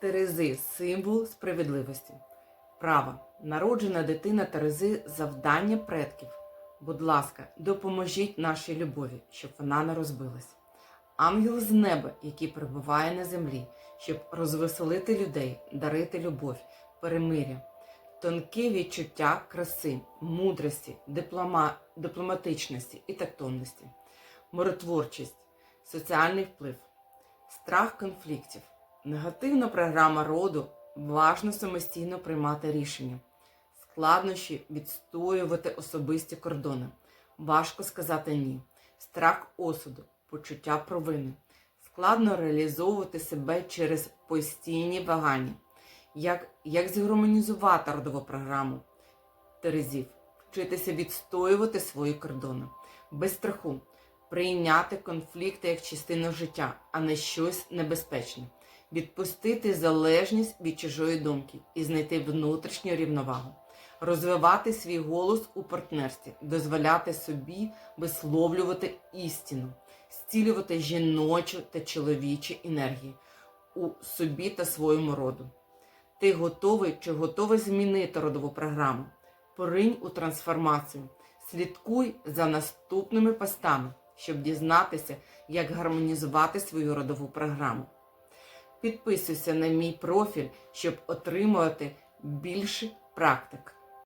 Терези символ справедливості. Право. Народжена дитина Терези завдання предків. Будь ласка, допоможіть нашій любові, щоб вона не розбилась. Ангел з неба, який перебуває на землі, щоб розвеселити людей, дарити любов, перемиря, тонке відчуття краси, мудрості, диплома, дипломатичності і тактовності, миротворчість, соціальний вплив, страх конфліктів, негативна програма роду, важно самостійно приймати рішення, складнощі відстоювати особисті кордони, важко сказати ні, страх осуду, почуття провини, складно реалізовувати себе через постійні вагання. Як, як згармонізувати родову програму? Терезів, вчитися відстоювати свої кордони, без страху, прийняти конфлікти як частину життя, а не щось небезпечне, відпустити залежність від чужої думки і знайти внутрішню рівновагу, розвивати свій голос у партнерстві, дозволяти собі висловлювати істину, зцілювати жіночу та чоловічі енергії у собі та своєму роду. Ти готовий чи готовий змінити родову програму? Поринь у трансформацію. Слідкуй за наступними постами, щоб дізнатися, як гармонізувати свою родову програму. Підписуйся на мій профіль, щоб отримувати більше практик.